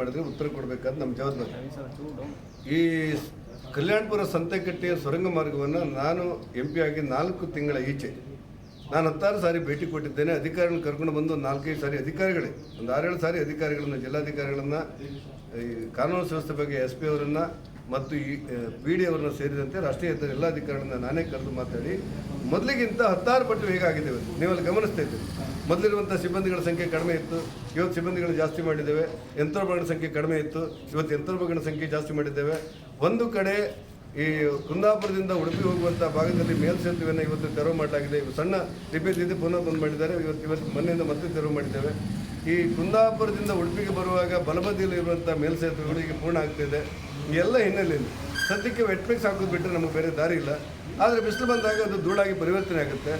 ಮಾಡಿದ್ರೆ ಉತ್ತರ ಕೊಡಬೇಕಾದ ನಮ್ಮ ಜವಾಬ್ದಾರಿ. ಈ ಕಲ್ಯಾಣಪುರ ಸಂತೆಕಟ್ಟೆಯ ಸುರಂಗ ಮಾರ್ಗವನ್ನು ನಾನು ಎಂ ಪಿ ಆಗಿ ನಾಲ್ಕು ತಿಂಗಳ ಈಚೆ ನಾನು ಹತ್ತಾರು ಸಾರಿ ಭೇಟಿ ಕೊಟ್ಟಿದ್ದೇನೆ. ಅಧಿಕಾರಿಗಳನ್ನ ಕರ್ಕೊಂಡು ಬಂದು ನಾಲ್ಕೈದು ಸಾರಿ ಅಧಿಕಾರಿಗಳೇ ಒಂದು ಆರೇಳು ಸಾರಿ ಅಧಿಕಾರಿಗಳನ್ನ ಜಿಲ್ಲಾಧಿಕಾರಿಗಳನ್ನ ಈ ಕಾನೂನು ಸಂಸ್ಥೆ ಬಗ್ಗೆ ಎಸ್ ಪಿ ಅವರನ್ನ ಮತ್ತು ಈ ಪಿ ಡಿ ಅವರನ್ನ ಸೇರಿದಂತೆ ರಾಷ್ಟ್ರೀಯ ಹೆದ್ದಾರಿ ಎಲ್ಲ ಅಧಿಕಾರಿಗಳನ್ನ ನಾನೇ ಕರೆದು ಮಾತಾಡಿ ಮೊದಲಿಗಿಂತ ಹತ್ತಾರು ಪಟ್ಟು ಹೇಗಾಗಿದ್ದೇವೆ ನೀವಲ್ಲಿ ಗಮನಿಸ್ತಾ ಇದ್ದೀವಿ ಮೊದಲಿರುವಂಥ ಸಿಬ್ಬಂದಿಗಳ ಸಂಖ್ಯೆ ಕಡಿಮೆ ಇತ್ತು, ಇವತ್ತು ಸಿಬ್ಬಂದಿಗಳು ಜಾಸ್ತಿ ಮಾಡಿದ್ದೇವೆ, ಯಂತ್ರೋಪಕರಣ ಸಂಖ್ಯೆ ಕಡಿಮೆ ಇತ್ತು, ಇವತ್ತು ಯಂತ್ರೋಪಕರಣ ಸಂಖ್ಯೆ ಜಾಸ್ತಿ ಮಾಡಿದ್ದೇವೆ. ಒಂದು ಕಡೆ ಈ ಕುಂದಾಪುರದಿಂದ ಉಡುಪಿ ಹೋಗುವಂಥ ಭಾಗದಲ್ಲಿ ಮೇಲ್ಸೇತುವೆಯನ್ನು ಇವತ್ತು ತೆರವು ಮಾಡಲಾಗಿದೆ. ಇವು ಸಣ್ಣ ರಿಪೇರಿ ಇದೆ ಪುನಃ ಬಂದ್ ಮಾಡಿದ್ದಾರೆ. ಇವತ್ತು ಇವತ್ತು ಮೊನ್ನೆಯಿಂದ ಮತ್ತೆ ತೆರವು ಮಾಡಿದ್ದೇವೆ. ಈ ಕುಂದಾಪುರದಿಂದ ಉಡುಪಿಗೆ ಬರುವಾಗ ಬಲಬದಿಯಲ್ಲಿ ಇರುವಂಥ ಮೇಲ್ಸೇತುವೆಗಳು ಈಗ ಪೂರ್ಣ ಆಗ್ತಿದೆ. ಎಲ್ಲ ಹಿನ್ನೆಲೆಯಲ್ಲಿ ಸದ್ಯಕ್ಕೆ ವೆಟ್ಮಿಕ್ಸ್ ಹಾಕೋದು ಬಿಟ್ಟರೆ ನಮಗೆ ಬೇರೆ ದಾರಿ ಇಲ್ಲ. ಆದರೆ ಬಿಸಿಲು ಬಂದಾಗ ಅದು ಧೂಳಾಗಿ ಪರಿವರ್ತನೆ ಆಗುತ್ತೆ.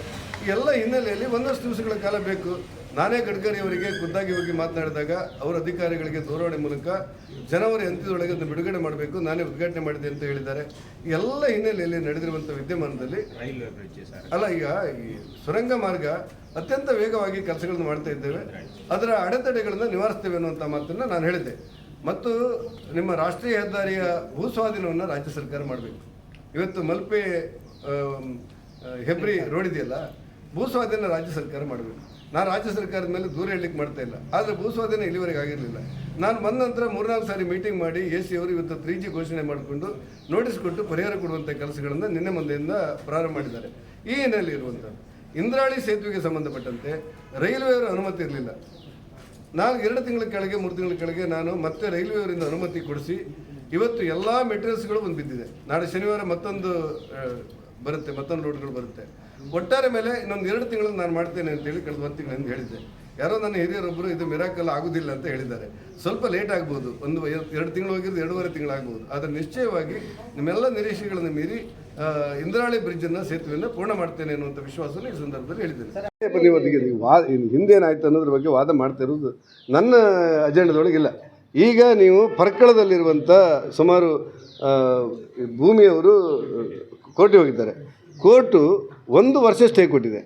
ಈ ಎಲ್ಲ ಹಿನ್ನೆಲೆಯಲ್ಲಿ ಒಂದಷ್ಟು ದಿವಸಗಳ ಕಾಲ ಬೇಕು. ನಾನೇ ಗಡ್ಕರಿ ಅವರಿಗೆ ಖುದ್ದಾಗಿ ಹೋಗಿ ಮಾತನಾಡಿದಾಗ ಅವರ ಅಧಿಕಾರಿಗಳಿಗೆ ದೂರವಾಣಿ ಮೂಲಕ ಜನವರಿ ಅಂತ್ಯದೊಳಗೆ ಅದನ್ನು ಬಿಡುಗಡೆ ಮಾಡಬೇಕು. ನಾನೇ ಉದ್ಘಾಟನೆ ಮಾಡಿದೆ ಅಂತ ಹೇಳಿದ್ದಾರೆ. ಈ ಎಲ್ಲ ಹಿನ್ನೆಲೆಯಲ್ಲಿ ನಡೆದಿರುವಂಥ ವಿದ್ಯಮಾನದಲ್ಲಿ ಅಲ್ಲ ಈಗ ಈ ಸುರಂಗ ಮಾರ್ಗ ಅತ್ಯಂತ ವೇಗವಾಗಿ ಕೆಲಸಗಳನ್ನು ಮಾಡ್ತಾ ಇದ್ದೇವೆ. ಅದರ ಅಡೆತಡೆಗಳನ್ನು ನಿವಾರಿಸ್ತೇವೆ ಅನ್ನುವಂಥ ಮಾತನ್ನು ನಾನು ಹೇಳಿದ್ದೆ. ಮತ್ತು ನಿಮ್ಮ ರಾಷ್ಟ್ರೀಯ ಹೆದ್ದಾರಿಯ ಭೂಸ್ವಾಧೀನವನ್ನು ರಾಜ್ಯ ಸರ್ಕಾರ ಮಾಡಬೇಕು. ಇವತ್ತು ಮಲ್ಪೆ ಹೆಬ್ರಿ ರೋಡ್ ಇದೆಯಲ್ಲ, ಭೂಸ್ವಾಧೀನ ರಾಜ್ಯ ಸರ್ಕಾರ ಮಾಡಬೇಕು. ನಾನು ರಾಜ್ಯ ಸರ್ಕಾರದ ಮೇಲೆ ದೂರ ಹೇಳಲಿಕ್ಕೆ ಮಾಡ್ತಾ ಇಲ್ಲ. ಆದರೆ ಭೂಸ್ವಾಧೀನ ಇಲ್ಲಿವರೆಗೆ ಆಗಿರಲಿಲ್ಲ. ನಾನು ಬಂದ ನಂತರ ಮೂರ್ನಾಲ್ಕು ಸಾರಿ ಮೀಟಿಂಗ್ ಮಾಡಿ ಎ ಸಿ ಅವರು ಇವತ್ತು ತ್ರೀ ಜಿ ಘೋಷಣೆ ಮಾಡಿಕೊಂಡು ನೋಟಿಸ್ ಕೊಟ್ಟು ಪರಿಹಾರ ಕೊಡುವಂಥ ಕೆಲಸಗಳನ್ನು ನಿನ್ನೆ ಮುಂದೆಯಿಂದ ಪ್ರಾರಂಭ ಮಾಡಿದ್ದಾರೆ. ಈ ಹಿನ್ನೆಲೆ ಇರುವಂಥದ್ದು ಇಂದ್ರಾಳಿ ಸೇತುವೆಗೆ ಸಂಬಂಧಪಟ್ಟಂತೆ ರೈಲ್ವೆಯವರ ಅನುಮತಿ ಇರಲಿಲ್ಲ. ನಾನು ಎರಡು ತಿಂಗಳ ಕೆಳಗೆ, ಮೂರು ತಿಂಗಳ ಕೆಳಗೆ ನಾನು ಮತ್ತೆ ರೈಲ್ವೆಯವರಿಂದ ಅನುಮತಿ ಕೊಡಿಸಿ ಇವತ್ತು ಎಲ್ಲ ಮೆಟೀರಿಯಲ್ಸ್ಗಳು ಒಂದು ಬಿದ್ದಿದೆ. ನಾಳೆ ಶನಿವಾರ ಮತ್ತೊಂದು ಬರುತ್ತೆ, ಮತ್ತೊಂದು ರೋಡ್ಗಳು ಬರುತ್ತೆ. ಒಟ್ಟಾರೆ ಮೇಲೆ ಇನ್ನೊಂದು ಎರಡು ತಿಂಗಳು ನಾನು ಮಾಡ್ತೇನೆ ಅಂತೇಳಿ ಕಳೆದ ಒಂದು ತಿಂಗಳಿಂದ ಹೇಳಿದ್ದೆ. ಯಾರೋ ನನ್ನ ಹಿರಿಯರೊಬ್ಬರು ಇದು ಮಿರಾಕಲ್ ಆಗುದಿಲ್ಲ ಅಂತ ಹೇಳಿದ್ದಾರೆ. ಸ್ವಲ್ಪ ಲೇಟ್ ಆಗ್ಬೋದು. ಒಂದು ಎರಡು ತಿಂಗಳು ಹೋಗಿರೋದು ಎರಡೂವರೆ ತಿಂಗಳು ಆಗ್ಬೋದು. ಆದರೆ ನಿಶ್ಚಯವಾಗಿ ನಿಮ್ಮೆಲ್ಲ ನಿರೀಕ್ಷೆಗಳನ್ನು ಮೀರಿ ಇಂದ್ರಾಳಿ ಬ್ರಿಡ್ಜನ್ನು ಸೇತುವೆಯನ್ನು ಪೂರ್ಣ ಮಾಡ್ತೇನೆ ಅನ್ನುವಂಥ ವಿಶ್ವಾಸವನ್ನು ಈ ಸಂದರ್ಭದಲ್ಲಿ ಹೇಳಿದ್ದೇನೆ. ವಾ ಹಿಂದೇನಾಯ್ತು ಅನ್ನೋದ್ರ ಬಗ್ಗೆ ವಾದ ಮಾಡ್ತಾ ಇರೋದು ನನ್ನ ಅಜೆಂಡದೊಳಗಿಲ್ಲ ಈಗ ನೀವು ಪರ್ಕಳದಲ್ಲಿರುವಂಥ ಸುಮಾರು ಭೂಮಿಯವರು ಕೋರ್ಟಿಗೆ ಹೋಗಿದ್ದಾರೆ. ಕೋರ್ಟು ಒಂದು ವರ್ಷ ಸ್ಟೇ ಕೊಟ್ಟಿದೆ.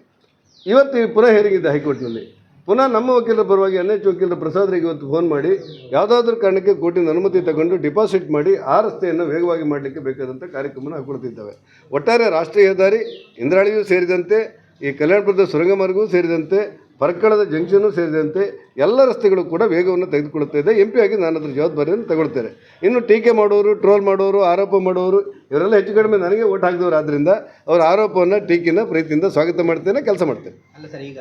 ಇವತ್ತು ಪುನಃ ಹೇರಿಗಿದೆ ಹೈಕೋರ್ಟ್ನಲ್ಲಿ. ಪುನಃ ನಮ್ಮ ವಕೀಲರ ಪರವಾಗಿ ಎನ್ ಎಚ್ ವಕೀಲರ ಪ್ರಸಾದ್ರಿಗೆ ಇವತ್ತು ಫೋನ್ ಮಾಡಿ, ಯಾವುದಾದ್ರೂ ಕಾರಣಕ್ಕೆ ಕೋರ್ಟಿನ ಅನುಮತಿ ತಗೊಂಡು ಡಿಪಾಸಿಟ್ ಮಾಡಿ ಆ ರಸ್ತೆಯನ್ನು ವೇಗವಾಗಿ ಮಾಡಲಿಕ್ಕೆ ಬೇಕಾದಂಥ ಕಾರ್ಯಕ್ರಮನ ಹಾಕೊಳ್ತಿದ್ದಾವೆ. ಒಟ್ಟಾರೆ ರಾಷ್ಟ್ರೀಯ ಹೆದ್ದಾರಿ, ಇಂದ್ರಾಳಿಯೂ ಸೇರಿದಂತೆ, ಈ ಕಲ್ಯಾಣಪುರದ ಸುರಂಗ ಮಾರ್ಗವೂ ಸೇರಿದಂತೆ, ಪರ್ಕಳದ ಜಂಕ್ಷನು ಸೇರಿದಂತೆ ಎಲ್ಲ ರಸ್ತೆಗಳು ಕೂಡ ವೇಗವನ್ನು ತೆಗೆದುಕೊಳ್ಳುತ್ತಿದೆ ಎಂ ಪಿ ಆಗಿ ನಾನು ಅದರ ಜವಾಬ್ದಾರಿಯನ್ನು ತಗೊಳ್ತೇನೆ. ಇನ್ನು ಟೀಕೆ ಮಾಡೋರು ಟ್ರೋಲ್ ಮಾಡೋರು, ಆರೋಪ ಮಾಡೋರು, ಇವರೆಲ್ಲ ಹೆಚ್ಚು ಕಡಿಮೆ ನನಗೆ ಓಟ್ ಹಾಕಿದವರು ಆದ್ದರಿಂದ ಅವರ ಆರೋಪವನ್ನು ಟೀಕಿನ ಪ್ರೀತಿಯಿಂದ ಸ್ವಾಗತ ಮಾಡ್ತೇನೆ, ಕೆಲಸ ಮಾಡ್ತೇನೆ. ಅಲ್ಲ ಸರ್, ಈಗ